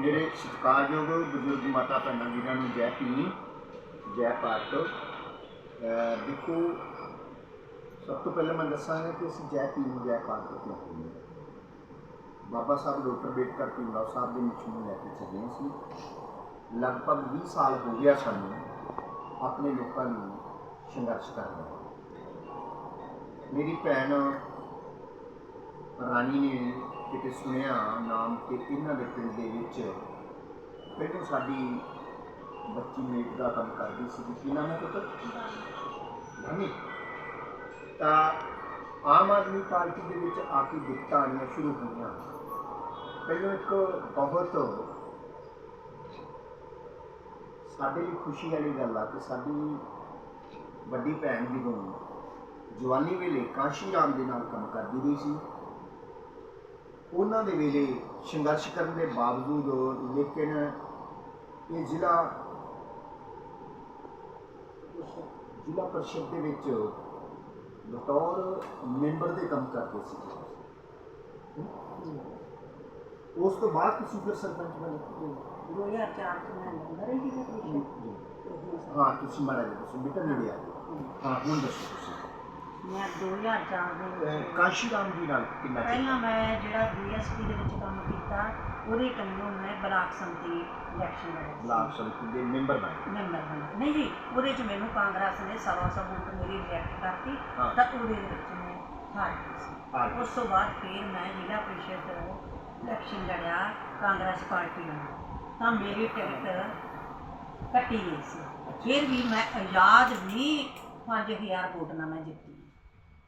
ਮੇਰੇ ਸਤਿਕਾਰਯੋਗ ਬਜ਼ੁਰਗ ਮਾਤਾ ਭੈਣਾਂ ਵੀਰਾਂ ਨੂੰ ਜੈ ਭੀਮ, ਜੈ ਭਾਰਤ। ਦੇਖੋ, ਸਭ ਤੋਂ ਪਹਿਲਾਂ ਮੈਂ ਦੱਸਾਂਗਾ ਕਿ ਅਸੀਂ ਜੈ ਭੀਮ, ਜੈ ਭਾਰਤ ਕਿਉਂ ਕਹਿੰਦੇ ਬਾਬਾ ਸਾਹਿਬ ਡਾਕਟਰ ਅੰਬੇਡਕਰ ਭੀਮਰਾਓ ਸਾਹਿਬ ਦੇ ਮਿਸ਼ਨ ਨੂੰ ਲੈ ਕੇ ਚੱਲੇ ਸੀ ਲਗਭਗ 20 ਸਾਲ ਹੋ ਗਿਆ ਸਾਨੂੰ ਆਪਣੇ ਲੋਕਾਂ ਨੂੰ ਸੰਘਰਸ਼ ਕਰਦਾ ਮੇਰੀ ਭੈਣ ਰਾਣੀ ਨੇ ਕਿਤੇ ਸੁਣਿਆ ਨਾਮ ਕਿ ਇਹਨਾਂ ਦੇ ਪਿੰਡ ਦੇ ਵਿੱਚ ਪਹਿਲਾਂ ਸਾਡੀ ਬੱਚੀ ਮੇਟ ਦਾ ਕੰਮ ਕਰਦੀ ਸੀ ਕੀ ਨਾਮ ਹੈ ਪੁੱਤਰ ਰਾਣੀ। ਤਾਂ ਆਮ ਆਦਮੀ ਪਾਰਟੀ ਦੇ ਵਿੱਚ ਆ ਕੇ ਦਿੱਕਤਾਂ ਆਉਣੀਆਂ ਸ਼ੁਰੂ ਹੋਈਆਂ। ਪਹਿਲਾਂ ਇੱਕ ਬਹੁਤ ਸਾਡੇ ਲਈ ਖੁਸ਼ੀ ਵਾਲੀ ਗੱਲ ਆ ਕਿ ਸਾਡੀ ਵੱਡੀ ਭੈਣ ਜੀ ਨੂੰ ਜਵਾਨੀ ਵੇਲੇ ਕਾਸ਼ੀ ਰਾਮ ਦੇ ਨਾਲ ਕੰਮ ਕਰਦੀ ਰਹੀ ਸੀ ਉਹਨਾਂ ਦੇ ਵੇਲੇ ਸੰਘਰਸ਼ ਕਰਨ ਦੇ ਬਾਵਜੂਦ ਲੇਕਿਨ ਇਹ ਜ਼ਿਲ੍ਹਾ ਜ਼ਿਲ੍ਹਾ ਪਰਿਸ਼ਦ ਦੇ ਵਿੱਚ ਬਤੌਰ ਮੈਂਬਰ ਦੇ ਕੰਮ ਕਰਦੇ ਸੀ। ਉਸ ਤੋਂ ਬਾਅਦ ਤੁਸੀਂ ਫਿਰ ਸਰਪੰਚ ਬਣੇ। 2004 ਚ ਮੈਂ ਹੀ ਤੁਸੀਂ ਜਿਹਾ ਦੱਸੋ ਬੇਟਾ ਨੇੜੇ ਆ। ਹਾਂ ਹੁਣ ਦੱਸੋ ਤੁਸੀਂ। ਮੈਂ 2004 ਦੇ ਵਿੱਚ ਕਾਸ਼ੀ ਰਾਮ ਜੀ ਨਾਲ ਕਿੰਨਾ ਚਿਰ? ਪਹਿਲਾਂ ਮੈਂ ਜਿਹੜਾ ਬੀਐਸਪੀ ਦੇ ਵਿੱਚ ਕੰਮ ਕੀਤਾ ਉਹਦੇ ਕੰਨੋਂ ਮੈਂ ਬਲਾਕ ਸੰਮਤੀ ਇਲੈਕਸ਼ਨ ਲੜਿਆ ਬਲਾਕ ਸਮਿਤੀ ਦੇ ਮੈਂਬਰ ਬਣੇ ਮੈਂਬਰ ਬਣਾ ਨਹੀਂ ਜੀ ਉਹਦੇ ਚ ਮੈਨੂੰ ਕਾਂਗਰਸ ਨੇ ਸਵਾ ਸੌ ਵੋਟ ਮੇਰੀ ਰਿਜੈਕਟ ਕਰਤੀ ਹਾਂ। ਤਾਂ ਉਹਦੇ ਵਿੱਚ ਮੈਂ ਹਾਰ ਗਈ ਸੀ ਹਾਰ ਗਈ। ਉਸ ਤੋਂ ਬਾਅਦ ਫਿਰ ਮੈਂ ਜ਼ਿਲ੍ਹਾ ਪ੍ਰੀਸ਼ਦ ਇਲੈਕਸ਼ਨ ਲੜਿਆ ਕਾਂਗਰਸ ਪਾਰਟੀ ਨਾਲ ਤਾਂ ਮੇਰੀ ਟਿਕਟ ਕੱਟੀ ਗਈ ਸੀ ਫਿਰ ਵੀ ਮੈਂ ਆਜ਼ਾਦ ਵੀ 5000 ਵੋਟ ਨਾਲ ਮੈਂ ਜਿੱਤੀ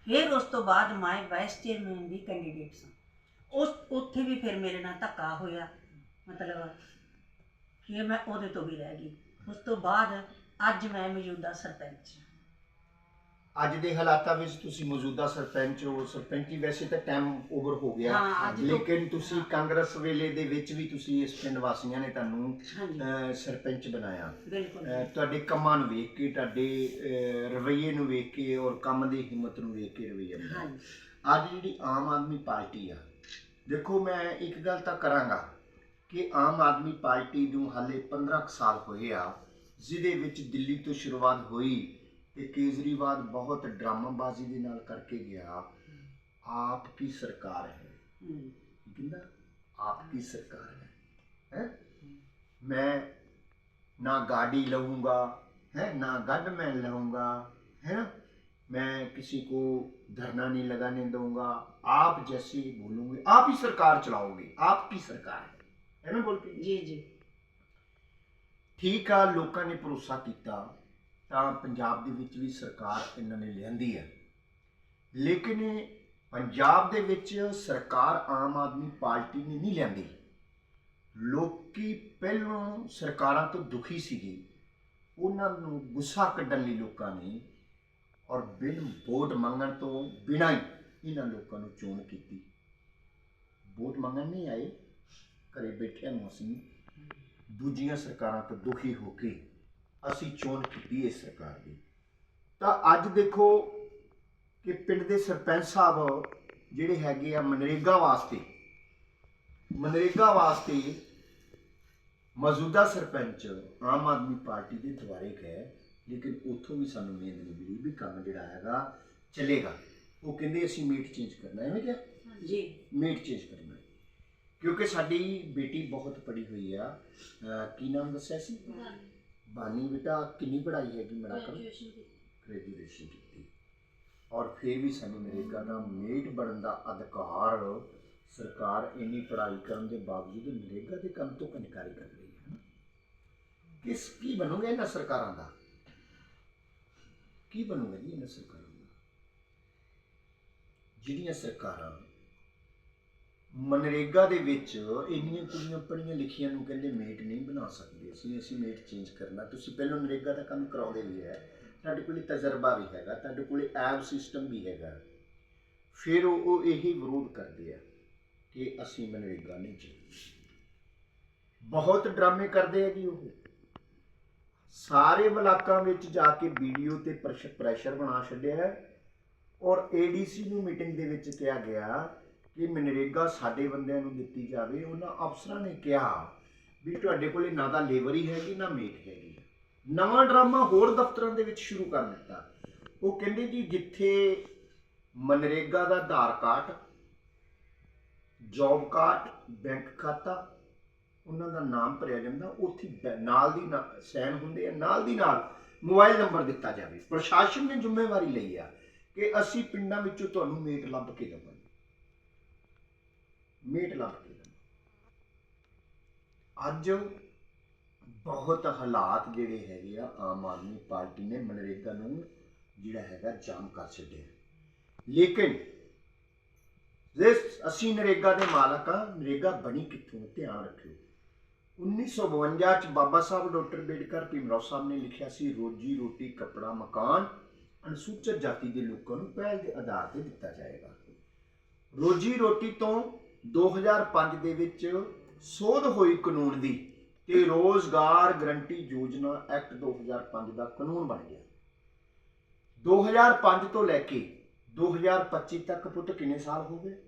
ਫਿਰ ਉਸ ਤੋਂ ਬਾਅਦ ਮੈਂ ਵਾਈਸ ਚੇਅਰਮੈਨ ਦੀ ਕੈਂਡੀਡੇਟ ਸਾਂ। ਉਸ, ਉੱਥੇ ਵੀ ਫਿਰ ਮੇਰੇ ਨਾਲ ਧੱਕਾ ਹੋਇਆ। ਮਤਲਬ ਫਿਰ ਮੈਂ ਉਹਦੇ ਤੋਂ ਵੀ ਰਹਿ ਗਈ। ਉਸ ਤੋਂ ਬਾਅਦ ਅੱਜ ਮੈਂ ਮੌਜੂਦਾ ਸਰਪੰਚ ਹਾਂ। ਅੱਜ ਦੇ ਹਾਲਾਤਾਂ ਵਿੱਚ ਤੁਸੀਂ ਮੌਜੂਦਾ ਸਰਪੰਚ ਹੋ ਸਰਪੰਚੀ ਵੈਸੇ ਤਾਂ ਟਾਈਮ ਓਵਰ ਹੋ ਗਿਆ। ਹਾਂ, ਅੱਜ ਤੋਂ- ਲੇਕਿਨ ਤੁਸੀਂ ਕਾਂਗਰਸ ਵੇਲੇ ਦੇ ਵਿੱਚ ਵੀ ਤੁਸੀਂ ਇਸ ਪਿੰਡ ਵਾਸੀਆਂ ਨੇ ਤੁਹਾਨੂੰ ਹਾਂਜੀ। ਅਹ, ਸਰਪੰਚ ਬਣਾਇਆ। ਬਿਲਕੁਲ। ਅਹ, ਤੁਹਾਡੇ ਕੰਮਾਂ ਨੂੰ ਵੇਖ ਕੇ ਤੁਹਾਡੇ ਅਹ, ਰਵੱਈਏ ਨੂੰ ਵੇਖ ਕੇ ਔਰ ਕੰਮ ਦੀ ਹਿੰਮਤ ਨੂੰ ਵੇਖ ਕੇ ਰਵੱਈਆ ਬਣਾਇਆ। ਹਾਂਜੀ। ਅੱਜ ਜਿਹੜੀ ਆਮ ਆਦਮੀ ਪਾਰਟੀ ਆ ਦੇਖੋ ਮੈਂ ਇੱਕ ਗੱਲ ਤਾਂ ਕਰਾਂਗਾ ਕਿ ਆਮ ਆਦਮੀ ਪਾਰਟੀ ਨੂੰ ਹਾਲੇ 15 ਕੁ ਸਾਲ ਹੋਏ ਆ ਜਿਹਦੇ ਵਿੱਚ ਦਿੱਲੀ ਤੋਂ ਸ਼ੁਰੂਆਤ ਹੋਈ। ਤੇ ਕੇਜਰੀਵਾਲ ਬਹੁਤ ਡਰਾਮਾਬਾਜ਼ੀ ਦੇ ਨਾਲ ਕਰਕੇ ਗਿਆ ਆਪ ਕੀ ਸਰਕਾਰ ਹੈ ਹਮ, ਕਹਿੰਦਾ ਆਪ ਕੀ ਸਰਕਾਰ ਹੈ ਹੈ ਮੈਂ ਨਾ गाड़ी लूंगा है ना गन मैं लूंगा है ना मैं किसी को धरना नहीं लगाने दूंगा आप जैसे बोलोगे आप ही सरकार चलाओगे आपकी सरकार है है ना बोल के ਜੀ ਜੀ ਠੀਕ ਆ ਲੋਕਾਂ ਨੇ ਭਰੋਸਾ ਕੀਤਾ ਤਾਂ ਪੰਜਾਬ ਦੇ ਵਿੱਚ ਵੀ ਸਰਕਾਰ ਇਹਨਾਂ ਨੇ ਲਿਆਂਦੀ ਹੈ। ਲੇਕਿਨ ਪੰਜਾਬ ਦੇ ਵਿੱਚ ਸਰਕਾਰ ਆਮ ਆਦਮੀ ਪਾਰਟੀ ਨੇ ਨਹੀਂ ਲਿਆਂਦੀ। ਲੋਕੀ ਪਹਿਲਾਂ ਸਰਕਾਰਾਂ ਤੋਂ ਦੁਖੀ ਸੀਗੇ। ਉਹਨਾਂ ਨੂੰ ਗੁੱਸਾ ਕੱਢਣ ਲਈ ਲੋਕਾਂ ਨੇ ਔਰ ਬਿਨ ਵੋਟ ਮੰਗਣ ਤੋਂ ਬਿਨਾਂ ਹੀ ਇਹਨਾਂ ਲੋਕਾਂ ਨੂੰ ਚੋਣ ਕੀਤੀ। ਵੋਟ ਮੰਗਣ ਨਹੀਂ ਆਏ, ਘਰੇ ਬੈਠਿਆਂ ਨੂੰ ਅਸੀਂ। ਦੂਜੀਆਂ ਸਰਕਾਰਾਂ ਤੋਂ ਦੁਖੀ ਹੋ ਕੇ ਅਸੀਂ ਚੋਣ ਕੀਤੀ ਇਸ ਸਰਕਾਰ ਦੀ। ਤਾਂ ਅੱਜ ਦੇਖੋ ਕਿ ਪਿੰਡ ਦੇ ਸਰਪੰਚ ਸਾਹਿਬ ਜਿਹੜੇ ਹੈਗੇ ਆ ਮਨਰੇਗਾ ਵਾਸਤੇ ਮਨਰੇਗਾ ਵਾਸਤੇ ਮੌਜੂਦਾ ਸਰਪੰਚ ਆਮ ਆਦਮੀ ਪਾਰਟੀ ਦੇ ਦੁਆਰੇ ਗਏ ਲੇਕਿਨ ਉੱਥੋਂ ਵੀ ਸਾਨੂੰ ਉਮੀਦ ਨਹੀਂ ਮਿਲੀ ਵੀ ਕੰਮ ਜਿਹੜਾ ਹੈਗਾ ਚੱਲੇਗਾ। ਉਹ ਕਹਿੰਦੇ ਅਸੀਂ ਮੀਟ ਚੇਂਜ ਕਰਨਾ ਹੈ ਐਵੇਂ ਕਿਹਾ? ਜੀ। ਮੀਟ ਚੇਂਜ ਕਰਨਾ। ਹੈ ਕਿਉਂਕਿ ਸਾਡੀ ਬੇਟੀ ਬਹੁਤ ਪੜ੍ਹੀ ਹੋਈ ਆ। ਕੀ ਨਾਮ ਦੱਸਿਆ ਸੀ? ਬਾਨੀ ਬੇਟਾ ਕਿੰਨੀ ਪੜ੍ਹਾਈ ਹੈਗੀ ਮੇਰਾ ਕਰ? ਗ੍ਰੈਜੂਏਸ਼ਨ ਕੀਤੀ। ਔਰ ਫਿਰ ਵੀ ਸਾਨੂੰ ਨਰੇਗਾ ਦਾ ਮੇਟ ਬਣਨ ਦਾ ਅਧਿਕਾਰ ਸਰਕਾਰ ਇੰਨੀ ਪੜ੍ਹਾਈ ਕਰਨ ਦੇ ਬਾਵਜੂਦ ਨਰੇਗਾ ਦੇ ਕੰਮ ਤੋਂ ਇਨਕਾਰੀ ਕਰ ਰਹੀ ਹੈ ਕਿਸ ਕੀ ਬਣੂਗਾ ਇਹਨਾਂ ਸਰਕਾਰਾਂ ਦਾ? ਕੀ ਬਣੂਗਾ ਜੀ ਇਹਨਾਂ ਸਰਕਾਰਾਂ ਦਾ? ਜਿਹੜੀਆਂ ਸਰਕਾਰਾਂ ਮਨਰੇਗਾ ਦੇ ਵਿੱਚ ਇੰਨੀਆਂ ਕੁੜੀਆਂ ਪੜ੍ਹੀਆਂ ਲਿਖੀਆਂ ਨੂੰ ਕਹਿੰਦੇ ਮੇਟ ਨਹੀਂ ਬਣਾ ਸਕਦੇ ਅਸੀਂ ਅਸੀਂ ਮੇਟ ਚੇਂਜ ਕਰਨਾ, ਤੁਸੀਂ ਪਹਿਲਾਂ ਨਰੇਗਾ ਦਾ ਕੰਮ ਕਰਾਉਂਦੇ ਵੀ ਹੈ, ਤੁਹਾਡੇ ਕੋਲ ਤਜਰਬਾ ਵੀ ਹੈਗਾ, ਤੁਹਾਡੇ ਕੋਲ ਐਪ ਸਿਸਟਮ ਵੀ ਹੈਗਾ। ਫਿਰ ਉਹ ਉਹ ਇਹੀ ਵਿਰੋਧ ਕਰਦੇ ਆ ਕਿ ਅਸੀਂ ਮਨਰੇਗਾ ਨਹੀਂ ਚਾਹੀਦੀ ਬਹੁਤ ਡਰਾਮੇ ਕਰਦੇ ਆ ਜੀ ਉਹ। ਸਾਰੇ ਬਲਾਕਾਂ ਵਿੱਚ ਜਾ ਕੇ ਵੀਡੀਓ ਤੇ ਪ੍ਰੈਸ਼ਰ ਬਣਾ ਛੱਡਿਆ ਹੈ ਔਰ ਏਡੀਸੀ ਨੂੰ ਮੀਟਿੰਗ ਦੇ ਵਿੱਚ ਕਿਹਾ ਗਿਆ ਕਿ ਮਨਰੇਗਾ ਸਾਡੇ ਬੰਦਿਆਂ ਨੂੰ ਦਿੱਤੀ ਜਾਵੇ, ਉਹਨਾਂ ਅਫਸਰਾਂ ਨੇ ਕਿਹਾ ਵੀ ਤੁਹਾਡੇ ਕੋਲੇ ਨਾ ਤਾਂ ਲੇਬਰ ਹੀ ਹੈਗੀ, ਨਾ ਮੇਟ ਹੈਗੀ। ਨਵਾਂ ਡਰਾਮਾ ਹੋਰ ਦਫ਼ਤਰਾਂ ਦੇ ਵਿੱਚ ਸ਼ੁਰੂ ਕਰ ਦਿੱਤਾ। ਉਹ ਕਹਿੰਦੇ ਜੀ ਜਿੱਥੇ ਮਨਰੇਗਾ ਦਾ Aadhaar card, job card, bank ਖਾਤਾ, ਉਹਨਾਂ ਦਾ ਨਾਮ ਭਰਿਆ ਜਾਂਦਾ, ਉੱਥੇ ਬੈ- ਨਾਲ ਦੀ ਨਾਲ ਸਾਈਨ ਹੁੰਦੇ ਆ, ਨਾਲ ਦੀ ਨਾਲ ਮੋਬਾਈਲ ਨੰਬਰ ਦਿੱਤਾ ਜਾਵੇ। ਪ੍ਰਸ਼ਾਸਨ ਨੇ ਜ਼ਿੰਮੇਵਾਰੀ ਲਈ ਆ ਕਿ ਅਸੀਂ ਪਿੰਡਾਂ ਵਿੱਚੋਂ ਤੁਹਾਨੂੰ ਮੇਟ ਲੱਭ ਕੇ ਦੇਵਾਂਗੇ। ਮੇਟ ਲੱਭ ਕੇ। ਅੱਜ ਬਹੁਤ ਹਾਲਾਤ ਜਿਹੜੇ ਹੈਗੇ ਆ, ਆਮ ਆਦਮੀ ਪਾਰਟੀ ਨੇ ਮਨਰੇਗਾ ਨੂੰ ਜਿਹੜਾ ਹੈਗਾ ਜਾਮ ਕਰ ਛੱਡਿਆ ਲੇਕਿਨ ਜੇ ਅਸੀਂ ਨਰੇਗਾ ਦੇ ਮਾਲਕ ਆ, ਨਰੇਗਾ ਬਣੀ ਕਿੱਥੋਂ ਧਿਆਨ ਰੱਖਿਓ। 1952 ਚ ਬਾਬਾ ਸਾਹਿਬ ਡਾਕਟਰ ਬੇਡਕਰ ਭੀਮਰਾਓ ਸਾਹਿਬ ਨੇ ਲਿਖਿਆ ਸੀ, ਰੋਜੀ ਰੋਟੀ, ਕੱਪੜਾ, ਮਕਾਨ ਅਨੁਸੂਚਿਤ ਜਾਤੀ ਦੇ ਲੋਕਾਂ ਨੂੰ ਪਹਿਲ ਦੇ ਆਧਾਰ ਤੇ ਦਿੱਤਾ ਜਾਏਗਾ। ਰੋਜੀ ਰੋਟੀ ਤੋਂ 2005 ਦੇ ਵਿੱਚ ਸੋਧ ਹੋਈ ਕਾਨੂੰਨ ਦੀ ਤੇ ਰੋਜ਼ਗਾਰ ਗਰੰਟੀ ਯੋਜਨਾ ਐਕਟ 2005 ਦਾ ਕਾਨੂੰਨ ਬਣ ਗਿਆ। 2005 ਤੋਂ ਲੈ ਕੇ 2025 ਤੱਕ ਪੁੱਤ ਕਿੰਨੇ ਸਾਲ ਹੋ ਗਏ?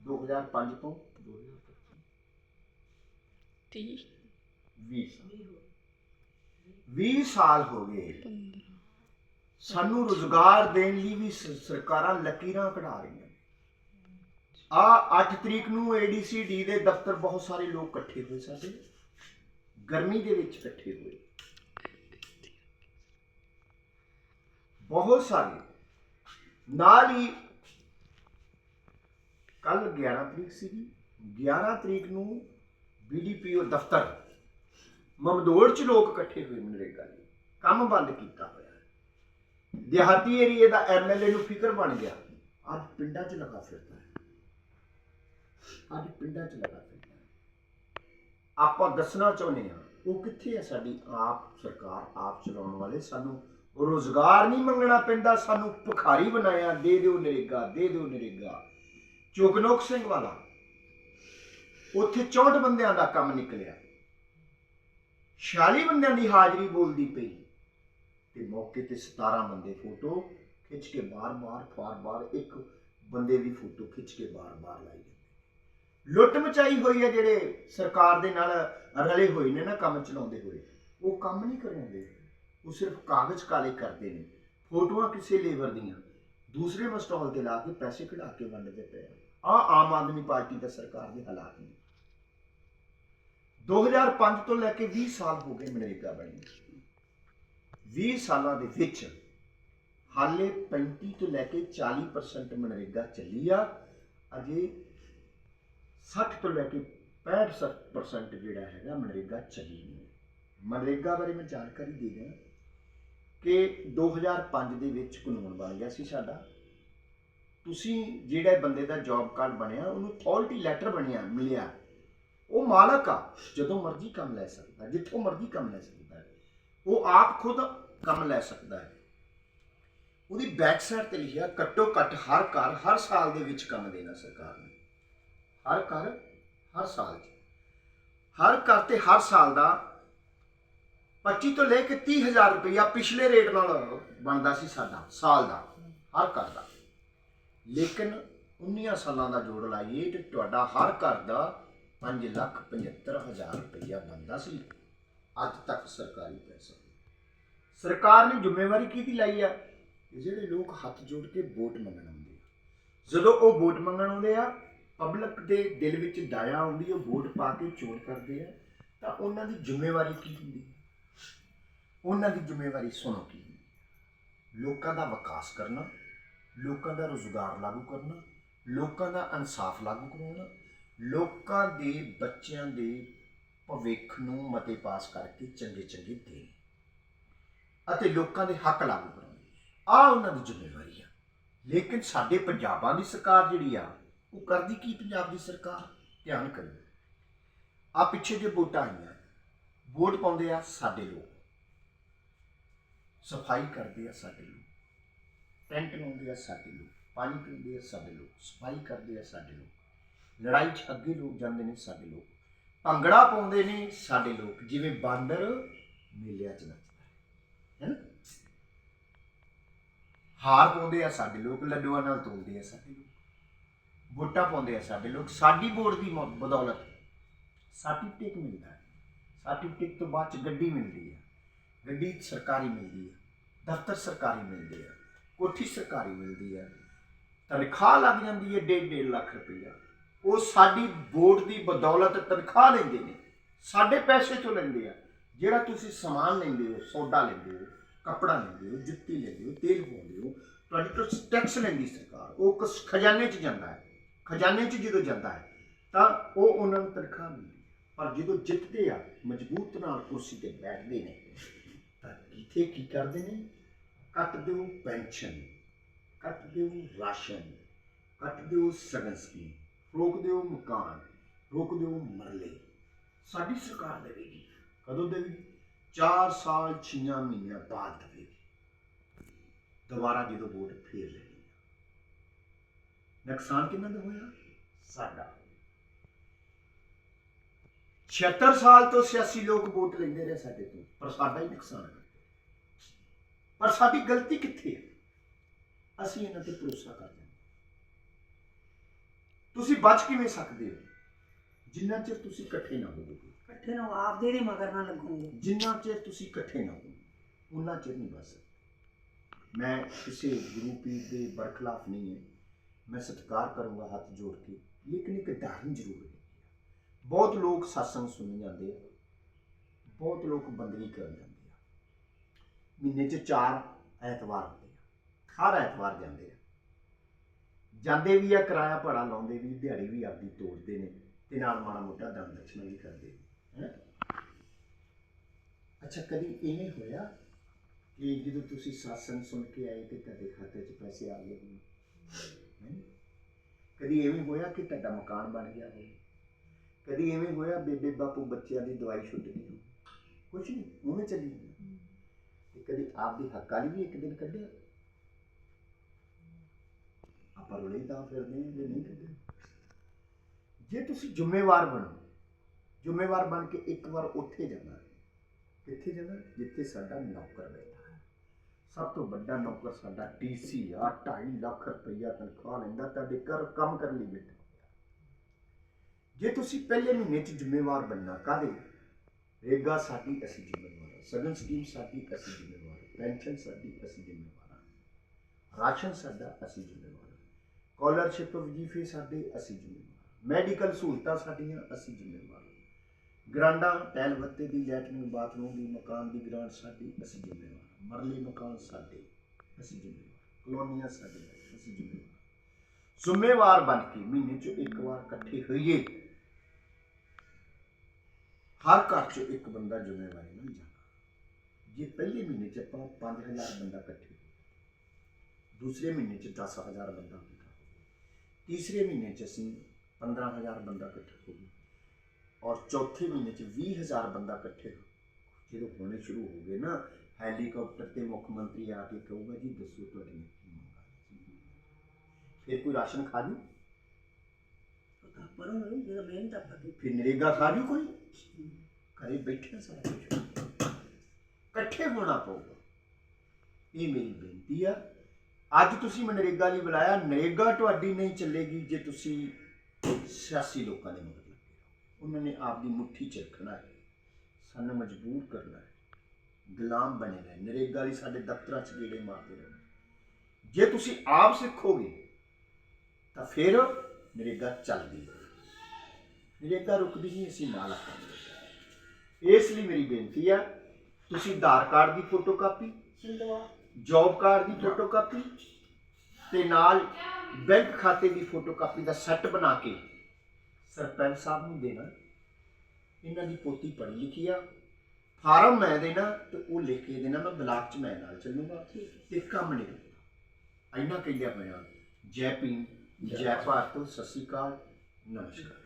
2005 ਤੋਂ 2025 ਤੀਹ। 20 ਸਾਲ। 20 ਸਾਲ ਹੋ ਗਏ। ਸਾਨੂੰ ਰੋਜ਼ਗਾਰ ਦੇਣ ਲਈ ਵੀ ਸਰਕਾਰਾਂ ਲਕੀਰਾਂ ਕਢਾ ਰਹੀਆਂ ਆ 8 ਤਰੀਕ ਨੂੰ ਏਡੀਸੀਡੀ ਦੇ ਦਫ਼ਤਰ ਬਹੁਤ ਸਾਰੇ ਲੋਕ ਇਕੱਠੇ ਹੋਏ ਸਾਡੇ। ਗਰਮੀ ਦੇ ਵਿੱਚ ਇਕੱਠੇ ਹੋਏ। ਬਹੁਤ ਸਾਰੇ। ਨਾਲ ਹੀ ਕੱਲ 11 ਤਰੀਕ ਸੀਗੀ। 11 ਤਰੀਕ ਨੂੰ ਬੀਡੀਪੀਓ ਦਫ਼ਤਰ, ਮਮਦੋੜ ਚ ਲੋਕ ਇਕੱਠੇ ਹੋਏ ਮਨਰੇਗਾ ਲਈ ਕੰਮ ਬੰਦ ਕੀਤਾ ਹੋਇਆ। ਦਿਹਾਤੀ ਏਰੀਏ ਦਾ ਐਮਐਲਏ ਨੂੰ ਫਿਕਰ ਬਣ ਗਿਆ। ਅੱਜ ਪਿੰਡਾਂ 'ਚ ਲਗਾ ਫਿਰਦਾ ਹੈ। ਅੱਜ ਪਿੰਡਾਂ 'ਚ ਲਗਾ ਫਿਰਦਾ ਆਪਾਂ ਦੱਸਣਾ ਚਾਹੁੰਦੇ ਹਾਂ, ਉਹ ਕਿੱਥੇ ਹੈ ਸਾਡੀ ਆਪ ਸਰਕਾਰ, ਆਪ ਚਲਾਉਣ ਵਾਲੇ? ਸਾਨੂੰ ਰੋਜ਼ਗਾਰ ਨਹੀਂ ਮੰਗਣਾ ਪੈਂਦਾ, ਸਾਨੂੰ ਭਿਖਾਰੀ ਬਣਾਇਆ, ਦੇ ਦਿਓ ਨਰੇਗਾ, ਦੇ ਦਿਓ ਨਰੇਗਾ। ਚੋਕਨੋਕ ਸਿੰਘ ਵਾਲਾ, ਉੱਥੇ 64 ਬੰਦਿਆਂ ਦਾ ਕੰਮ ਨਿਕਲਿਆ। 46 ਬੰਦਿਆਂ ਦੀ ਹਾਜ਼ਰੀ ਬੋਲਦੀ ਪਈ। ਤੇ ਮੌਕੇ ਤੇ 17 ਬੰਦੇ ਫੋਟੋ ਖਿੱਚ ਕੇ ਬਾਰ-ਬਾਰ, ਫਾਰ-ਬਾਰ ਇੱਕ ਬੰਦੇ ਦੀ ਫੋਟੋ ਖਿੱਚ ਕੇ ਬਾਰ-ਬਾਰ ਲਾਈ ਲੁੱਟ ਮਚਾਈ ਹੋਈ ਹੈ ਜਿਹੜੇ ਸਰਕਾਰ ਦੇ ਨਾਲ ਰਲੇ ਹੋਏ ਨੇ ਨਾ ਕੰਮ ਚਲਾਉਂਦੇ ਹੋਏ। ਉਹ ਕੰਮ ਨਹੀਂ ਕਰਾਉਂਦੇ। ਉਹ ਸਿਰਫ ਕਾਗਜ਼ ਕਾਲੇ ਕਰਦੇ ਨੇ। ਫੋਟੋਆਂ ਕਿਸੇ ਲੇਬਰ ਦੀਆਂ, ਦੂਸਰੇ ਮਸਟਾਲ ਤੇ ਲਾ ਕੇ ਪੈਸੇ ਕਢਾ ਕੇ ਵੰਡਦੇ ਪਏ ਆ। ਆਮ ਆਦਮੀ ਪਾਰਟੀ ਦਾ ਸਰਕਾਰ ਦੇ ਹਾਲਾਤ ਨੇ। 2005 ਤੋਂ ਲੈ ਕੇ 20 ਸਾਲ ਹੋ ਗਏ ਮਨਰੇਗਾ ਬਣੀ ਨੂੰ। 20 ਸਾਲਾਂ ਦੇ ਵਿੱਚ ਹਾਲੇ 35 ਤੋਂ ਲੈ ਕੇ 40% ਮਨਰੇਗਾ ਚੱਲੀ ਆ। ਅਜੇ 60 ਤੋਂ ਲੈ ਕੇ 65% ਜਿਹੜਾ ਹੈਗਾ ਮਨਰੇਗਾ ਚੱਲੀ ਨਹੀਂ ਮਨਰੇਗਾ ਬਾਰੇ ਮੈਂ ਜਾਣਕਾਰੀ ਦੇ ਦਿਆਂ ਕਿ 2005 ਦੇ ਵਿੱਚ ਕਾਨੂੰਨ ਬਣ ਗਿਆ ਸੀ ਸਾਡਾ। ਤੁਸੀਂ ਜਿਹੜਾ ਬੰਦੇ ਦਾ ਜੌਬ ਕਾਰਡ ਬਣਿਆ, ਉਹਨੂੰ ਅਥਾਰਟੀ ਲੈਟਰ ਬਣਿਆ, ਮਿਲਿਆ। ਉਹ ਮਾਲਕ ਆ, ਜਦੋਂ ਮਰਜ਼ੀ ਕੰਮ ਲੈ ਸਕਦਾ, ਜਿੱਥੋਂ ਮਰਜ਼ੀ ਕੰਮ ਲੈ ਸਕਦਾ ਹੈ। ਉਹ ਆਪ ਖੁਦ ਕੰਮ ਲੈ ਸਕਦਾ ਹੈ। ਉਹਦੀ ਬੈਕ ਸਾਈਡ ਤੇ ਲਿਖਿਆ, ਘੱਟੋ ਘੱਟ ਹਰ ਘਰ, ਹਰ ਸਾਲ ਦੇ ਵਿੱਚ ਕੰਮ ਦੇਣਾ ਸਰਕਾਰ ਨੇ। ਹਰ ਘਰ, ਹਰ ਸਾਲ 'ਚ। ਹਰ ਘਰ ਤੇ ਹਰ ਸਾਲ ਦਾ 25 ਤੋਂ ਲੈ ਕੇ 30000 ਰੁਪਇਆ ਪਿਛਲੇ ਰੇਟ ਨਾਲ ਬਣਦਾ ਸੀ ਸਾਡਾ, ਸਾਲ ਦਾ, ਹਰ ਘਰ ਦਾ। ਲੇਕਿਨ 19 ਸਾਲਾਂ ਦਾ ਜੋੜ ਲਾਈਏ ਤੇ ਤੁਹਾਡਾ ਹਰ ਘਰ ਦਾ 5 ਲੱਖ 75 ਹਜ਼ਾਰ ਰੁਪਇਆ ਬਣਦਾ ਸੀ। ਅੱਜ ਤੱਕ ਸਰਕਾਰੀ ਪੈਸਾ। ਸਰਕਾਰ ਨੇ ਜ਼ਿੰਮੇਵਾਰੀ ਕਿਹਦੀ ਲਈ ਆ? ਜਿਹੜੇ ਲੋਕ ਹੱਥ ਜੋੜ ਕੇ ਵੋਟ ਮੰਗਣ ਆਉਂਦੇ ਆ। ਜਦੋਂ ਉਹ ਵੋਟ ਮੰਗਣ ਆਉਂਦੇ ਆ ਪਬਲਿਕ ਦੇ ਦਿਲ ਵਿੱਚ ਦਇਆ ਆਉਂਦੀ ਉਹ ਵੋਟ ਪਾ ਕੇ ਚੋਣ ਕਰਦੇ ਆ, ਤਾਂ ਉਹਨਾਂ ਦੀ ਜ਼ਿੰਮੇਵਾਰੀ ਕੀ ਹੁੰਦੀ ਉਹਨਾਂ ਦੀ ਜ਼ਿੰਮੇਵਾਰੀ ਸੁਣੋ ਕੀ ਹੁੰਦੀ ਲੋਕਾਂ ਦਾ ਵਿਕਾਸ ਕਰਨਾ, ਲੋਕਾਂ ਦਾ ਰੋਜ਼ਗਾਰ ਲਾਗੂ ਕਰਨਾ, ਲੋਕਾਂ ਦਾ ਇਨਸਾਫ ਲਾਗੂ ਕਰਾਉਣਾ, ਲੋਕਾਂ ਦੇ ਬੱਚਿਆਂ ਦੇ ਭਵਿੱਖ ਨੂੰ ਮਤੇ ਪਾਸ ਕਰਕੇ ਚੰਗੇ ਚੰਗੇ ਦੇਣ ਅਤੇ ਲੋਕਾਂ ਦੇ ਹੱਕ ਲਾਗੂ ਕਰਾਉਣੇ। ਆ ਉਹਨਾਂ ਦੀ ਜ਼ਿੰਮੇਵਾਰੀ ਆ। ਲੇਕਿਨ ਸਾਡੇ ਪੰਜਾਬਾਂ ਦੀ ਸਰਕਾਰ ਜਿਹੜੀ ਆ ਉਹ ਕਰਦੀ ਕੀ ਪੰਜਾਬ ਦੀ ਸਰਕਾਰ? ਧਿਆਨ ਕਰਿਓ। ਆ ਪਿੱਛੇ ਜੇ ਵੋਟਾਂ ਆਈਆਂ, ਵੋਟ ਪਾਉਂਦੇ ਆ ਸਾਡੇ ਲੋਕ। ਸਫ਼ਾਈ ਕਰਦੇ ਆ ਸਾਡੇ ਲੋਕ। ਟੈਂਟ ਲਾਉਂਦੇ ਆ ਸਾਡੇ ਲੋਕ। ਪਾਣੀ ਪੀਂਦੇ ਆ ਸਾਡੇ ਲੋਕ। ਸਫ਼ਾਈ ਕਰਦੇ ਆ ਸਾਡੇ ਲੋਕ। ਲੜਾਈ 'ਚ ਅੱਗੇ ਲੋਕ ਜਾਂਦੇ ਨੇ ਸਾਡੇ ਲੋਕ। ਭੰਗੜਾ ਪਾਉਂਦੇ ਨੇ ਸਾਡੇ ਲੋਕ। ਜਿਵੇਂ ਬਾਂਦਰ ਮੇਲਿਆਂ 'ਚ ਨੱਚਦਾ ਹੈ। ਹੈਨਾ ਹਾਰ ਪਾਉਂਦੇ ਆ ਸਾਡੇ ਲੋਕ। ਲੱਡੂਆਂ ਨਾਲ ਤੋਲਦੇ ਆ ਸਾਡੇ ਲੋਕ। ਵੋਟਾਂ ਪਾਉਂਦੇ ਆ ਸਾਡੇ ਲੋਕ, ਸਾਡੀ ਵੋਟ ਦੀ ਮੌ- ਬਦੌਲਤ। ਸਰਟੀਫਿਕੇਟ ਮਿਲਦਾ ਹੈ। ਸਰਟੀਫਿਕੇਟ ਤੋਂ ਬਾਅਦ ਚ ਗੱਡੀ ਮਿਲਦੀ ਹੈ। ਗੱਡੀ ਸਰਕਾਰੀ ਮਿਲਦੀ ਹੈ। ਦਫ਼ਤਰ ਸਰਕਾਰੀ ਮਿਲਦੇ ਆ। ਕੋਠੀ ਸਰਕਾਰੀ ਮਿਲਦੀ ਹੈ। ਤਨਖਾਹ ਲੱਗ ਜਾਂਦੀ ਹੈ 1.5 ਲੱਖ ਰੁਪਈਆ। ਉਹ ਸਾਡੀ ਵੋਟ ਦੀ ਬਦੌਲਤ ਤਨਖਾਹ ਲੈਂਦੇ ਨੇ। ਸਾਡੇ ਪੈਸੇ ਤੋਂ ਲੈਂਦੇ ਆ। ਜਿਹੜਾ ਤੁਸੀਂ ਸਮਾਨ ਲੈਂਦੇ ਹੋ ਸੋਡਾ ਲੈਂਦੇ ਹੋ, ਕੱਪੜਾ ਲੈਂਦੇ ਹੋ, ਜੁੱਤੀ ਲੈਂਦੇ ਹੋ, ਤੇਲ ਪਾਉਂਦੇ ਹੋ, ਤੁਹਾਡੇ ਤੋਂ ਟੈਕਸ ਲੈਂਦੀ ਸਰਕਾਰ। ਉਹ ਕਸ- ਖਜ਼ਾਨੇ 'ਚ ਜਾਂਦਾ ਹੈ। ਖਜ਼ਾਨੇ 'ਚ ਜਦੋਂ ਜਾਂਦਾ ਹੈ, ਤਾਂ ਉਹ ਉਹਨਾਂ ਨੂੰ ਤਨਖਾਹ ਮਿਲਦੀ ਪਰ ਜਦੋਂ ਜਿੱਤਦੇ ਆ, ਮਜ਼ਬੂਤ ਨਾਲ ਕੁਰਸੀ ਤੇ ਬੈਠਦੇ ਨੇ, ਤਾਂ ਕਿਥੇ ਕੀ ਕਰਦੇ ਨੇ? ਕੱਟ ਦਿਓ ਪੈਨਸ਼ਨ, ਕੱਟ ਦਿਓ ਰਾਸ਼ਨ, ਕੱਟ ਦਿਓ ਸਗਨ ਸਕੀਮ, ਰੋਕ ਦਿਓ ਮਕਾਨ, ਰੋਕ ਦਿਓ ਮਰਲੇ। ਸਾਡੀ ਸਰਕਾਰ ਦੇਵੇਗੀ। ਕਦੋਂ ਦੇਵੇਗੀ? 4 ਸਾਲ 6 ਮਹੀਨਿਆਂ ਬਾਅਦ ਦੇਵੇਗੀ। ਦੁਬਾਰਾ ਜਦੋਂ ਵੋਟ ਫੇਰ ਲੈਣੀ। ਨੁਕਸਾਨ ਕਿੰਨਾ ਦਾ ਹੋਇਆ? ਸਾਡਾ। 76 ਸਾਲ ਤੋਂ ਸਿਆਸੀ ਲੋਕ ਵੋਟ ਲੈਂਦੇ ਰਹੇ ਸਾਡੇ ਤੋਂ ਪਰ ਸਾਡਾ ਹੀ ਨੁਕਸਾਨ ਹੈ। ਪਰ ਸਾਡੀ ਗਲਤੀ ਕਿੱਥੇ ਹੈ? ਅਸੀਂ ਇਹਨਾਂ ਤੇ ਭਰੋਸਾ ਕਰਦੇ ਹਾਂ। ਤੁਸੀਂ ਬਚ ਕਿਵੇਂ ਸਕਦੇ ਹੋ? ਜਿੰਨਾ ਚਿਰ ਤੁਸੀਂ ਇਕੱਠੇ ਨਾ ਹੋਵੋਗੇ। ਇਕੱਠੇ ਨੂੰ ਆਪਦੇ ਦੇ ਮਗਰ ਨਾ ਲੱਗੂਗੇ। ਜਿੰਨਾ ਚਿਰ ਤੁਸੀਂ ਇਕੱਠੇ ਨਾ ਹੋਵੋਗੇ ਉਹਨਾਂ ਚਿਰ ਨਹੀਂ ਬਚ ਸਕਦੇ। ਮੈਂ ਕਿਸੇ ਗੁਰੂ ਪੀਰ ਦੇ ਬਰਖਲਾਫ ਨਹੀਂ ਹੈ। ਮੈਂ ਸਤਿਕਾਰ ਕਰੂੰਗਾ ਹੱਥ ਜੋੜ ਕੇ ਲੇਕਿਨ ਇੱਕ ਧਾਰਨ ਜ਼ਰੂਰ ਹੈ ਬਹੁਤ ਲੋਕ satsang ਸੁਣ ਜਾਂਦੇ ਆ ਬਹੁਤ ਲੋਕ ਬੰਦਗੀ ਕਰਨ ਜਾਂਦੇ ਆ ਮਹੀਨੇ 'ਚ ਚਾਰ ਐਤਵਾਰ ਹੁੰਦੇ ਆ ਹਰ ਐਤਵਾਰ ਜਾਂਦੇ ਆ ਜਾਂਦੇ ਵੀ ਆ ਕਿਰਾਇਆ ਭਾੜਾ ਲਾਉਂਦੇ ਵੀ, ਦਿਹਾੜੀ ਵੀ ਆਪਦੀ ਤੋੜਦੇ ਨੇ, ਤੇ ਨਾਲ ਮਾੜਾ ਮੋਟਾ ਦਾਨ ਦਕਸ਼ਨਾ ਵੀ ਕਰਦੇ ਨੇ, ਹੈਂ? ਅੱਛਾ, ਕਦੀ ਇਹ ਹੋਇਆ ਕਿ ਜਦੋਂ ਤੁਸੀਂ satsang ਸੁਣ ਕੇ ਆਏ ਤੇ ਤੁਹਾਡੇ ਖਾਤੇ 'ਚ ਪੈਸੇ ਆ ਗਏ ਹੋਣ? ਹੈਂ? ਕਦੀ ਐਵੇਂ ਹੋਇਆ ਕਿ ਤੁਹਾਡਾ ਮਕਾਨ ਬਣ ਗਿਆ ਹੋਵੇ? ਕਦੀ ਐਵੇਂ ਹੋਇਆ ਬੇਬੇ ਬਾਪੂ ਬੱਚਿਆਂ ਦੀ ਦਵਾਈ ਛੁੱਟ ਗਈ ਹੋ ਕੁਛ ਨਹੀਂ, ਉਵੇਂ ਚੱਲੀ ਜਾਂਦਾ। ਤੇ ਕਦੀ ਆਪਦੀ ਹੱਕ ਵਾਲੀ ਵੀ ਇੱਕ ਦਿਨ ਕੱਢਿਆ? ਆਪਾਂ ਰੋਲੇ ਤਾਂ ਫਿਰਦੇ ਹਾਂ, ਜੇ ਨਹੀਂ ਕੱਢਿਆ। ਜੇ ਤੁਸੀਂ ਜ਼ਿੰਮੇਵਾਰ ਬਣੋ, ਜ਼ਿੰਮੇਵਾਰ ਬਣ ਕੇ ਇੱਕ ਵਾਰ ਉੱਥੇ ਜਾਣਾ ਕਿੱਥੇ ਜਾਣਾ? ਜਿੱਥੇ ਸਾਡਾ ਨੌਕਰ ਬੈਠਾ। ਸਭ ਤੋਂ ਵੱਡਾ ਨੌਕਰ ਸਾਡਾ ਟੀਸੀ ਆ 2.5 ਲੱਖ ਰੁਪਈਆ ਤਨਖਾਹ ਲੈਂਦਾ, ਤੁਹਾਡੇ ਘਰ ਕੰਮ ਕਰਨ ਲਈ ਬੈਠਾ ਜੇ ਤੁਸੀਂ ਪਹਿਲੇ ਮਹੀਨੇ 'ਚ ਜ਼ਿੰਮੇਵਾਰ ਬਣਨਾ, ਕਾਹਦੇ? ਰੇਗਾ ਸਾਡੀ ਅਸੀਂ ਜ਼ਿੰਮੇਵਾਰ ਹਾਂ। ਸਗਨ ਸਕੀਮ ਸਾਡੀ ਅਸੀਂ ਜ਼ਿੰਮੇਵਾਰ ਹਾਂ। ਪੈਨਸ਼ਨ ਸਾਡੀ ਅਸੀਂ ਜ਼ਿੰਮੇਵਾਰ ਹਾਂ। ਰਾਸ਼ਨ ਸਾਡਾ ਅਸੀਂ ਜ਼ਿੰਮੇਵਾਰ ਹਾਂ। ਸਕਾਲਰਸ਼ਿਪ ਵਜੀਫੇ ਸਾਡੇ ਅਸੀਂ ਜ਼ਿੰਮੇਵਾਰ ਮੈਡੀਕਲ ਸਹੂਲਤਾਂ ਸਾਡੀਆਂ ਅਸੀਂ ਜ਼ਿੰਮੇਵਾਰ ਹਾਂ। ਗਰਾਂਡਾਂ ਟੈਲ ਬੱਤੇ ਦੀ, ਲੈਟਰਿੰਗ, ਬਾਥਰੂਮ ਦੀ, ਮਕਾਨ ਦੀ ਗ੍ਰਾਂਟ ਸਾਡੀ ਅਸੀਂ ਜ਼ਿੰਮੇਵਾਰ ਮਰਲੇ ਮਕਾਨ ਸਾਡੇ, ਅਸੀਂ ਜ਼ਿੰਮੇਵਾਰ। ਕਲੋਨੀਆਂ ਸਾਡੇ, ਅਸੀਂ ਜ਼ਿੰਮੇਵਾਰ। ਜ਼ਿੰਮੇਵਾਰ ਬਣ ਕੇ ਮਹੀਨੇ 'ਚ ਇੱਕ ਵਾਰ ਇਕੱਠੇ ਹੋਈਏ। ਹਰ ਘਰ 'ਚ ਇੱਕ ਬੰਦਾ ਜ਼ਿੰਮੇਵਾਰੀ ਨਾਲ ਜਾਣਾ। ਜੇ ਪਹਿਲੇ ਮਹੀਨੇ 'ਚ ਆਪਾਂ 5000 ਬੰਦਾ ਇਕੱਠੇ ਦੂਸਰੇ ਮਹੀਨੇ 'ਚ 10000 ਬੰਦਾ ਇਕੱਠਾ ਹੋਵੇ ਤੀਸਰੇ ਮਹੀਨੇ 'ਚ ਅਸੀਂ 15000 ਬੰਦਾ ਇਕੱਠਾ ਹੋਵੇ ਔਰ ਚੌਥੇ ਮਹੀਨੇ 'ਚ 20000 ਬੰਦਾ ਇਕੱਠੇ ਹੋ ਜਦੋਂ ਹੋਣੇ ਸ਼ੁਰੂ ਹੋ ਗਏ ਨਾ ਹੈਲੀਕਾਪਟਰ ਤੇ ਮੁੱਖ ਮੰਤਰੀ ਆ ਕੇ ਕਹੂਗਾ ਜੀ ਦੱਸੋ ਤੁਹਾਡੀਆਂ ਕੀ ਮੰਗਾਂ ਨੇ ਫਿਰ ਕੋਈ ਰਾਸ਼ਨ ਖਾ ਜੂ? ਪਤਾ ਪਰੋਂ ਨਹੀਂ ਜਦੋਂ ਮਿਹਨਤ ਆਪਾਂ ਕੀਤੀ। ਫਿਰ ਨਰੇਗਾ ਖਾ ਜੂ ਕੋਈ? ਘਰੇ ਬੈਠੇ ਸਾਰਾ ਕੁਝ ਇਕੱਠੇ ਹੋਣਾ ਪਊਗਾ। ਇਹ ਮੇਰੀ ਬੇਨਤੀ ਆ। ਅੱਜ ਤੁਸੀਂ ਮਨਰੇਗਾ ਲਈ ਬੁਲਾਇਆ ਨਰੇਗਾ ਤੁਹਾਡੀ ਨਹੀਂ ਚੱਲੇਗੀ ਜੇ ਤੁਸੀਂ ਸਿਆਸੀ ਲੋਕਾਂ ਦੇ ਮਗਰ ਲੱਗੇ ਰਹੋ। ਉਹਨਾਂ ਨੇ ਆਪਦੀ ਮੁੱਠੀ ਚ ਰੱਖਣਾ ਹੈ। ਸਾਨੂੰ ਮਜਬੂਰ ਕਰਨਾ ਹੈ। ਗੁਲਾਮ ਬਣੇ ਰਹੇ ਨਰੇਗਾ ਲਈ ਸਾਡੇ ਦਫ਼ਤਰਾਂ 'ਚ ਗੇੜੇ ਮਾਰਦੇ ਰਹਿਣਾ ਜੇ ਤੁਸੀਂ ਆਪ ਸਿੱਖੋਗੇ, ਤਾਂ ਫਿਰ ਨਰੇਗਾ ਚੱਲਦੀ ਹੈ ਨਰੇਗਾ ਰੁਕਦੀ ਨਹੀਂ, ਅਸੀਂ ਨਾਲ ਆਵਾਂਗੇ ਇਸ ਲਈ ਮੇਰੀ ਬੇਨਤੀ ਆ, ਤੁਸੀਂ ਆਧਾਰ ਕਾਰਡ ਦੀ ਫੋਟੋਕਾਪੀ ਸਿੰਧਵਾ ਜੌਬ ਕਾਰਡ ਦੀ ਫੋਟੋਕਾਪੀ ਤੇ ਨਾਲ ਬੈਂਕ ਖਾਤੇ ਦੀ ਫੋਟੋਕਾਪੀ ਦਾ ਸੈੱਟ ਬਣਾ ਕੇ ਸਰਪੰਚ ਸਾਹਿਬ ਨੂੰ ਦੇਣਾ। ਇਹਨਾਂ ਦੀ ਪੋਤੀ ਪੜ੍ਹੀ ਲਿਖੀ ਆ। ਫਾਰਮ ਮੈਂ ਦੇਣਾ ਤੇ ਉਹ ਲਿਖ ਕੇ ਦੇਣਾ ਮੈਂ ਬਲਾਕ ਚ ਮੈਂ ਨਾਲ ਚੱਲੂਗਾ। ਤੇ ਕੰਮ ਨਹੀਂ ਇੰਨਾ ਕਹਿੰਦੇ ਪਿਆ ਜੈ ਭੀਮ ਜੈ ਭਾਰਤ ਸਤਿ ਸ਼੍ਰੀ ਅਕਾਲ ਨਮਸਕਾਰ।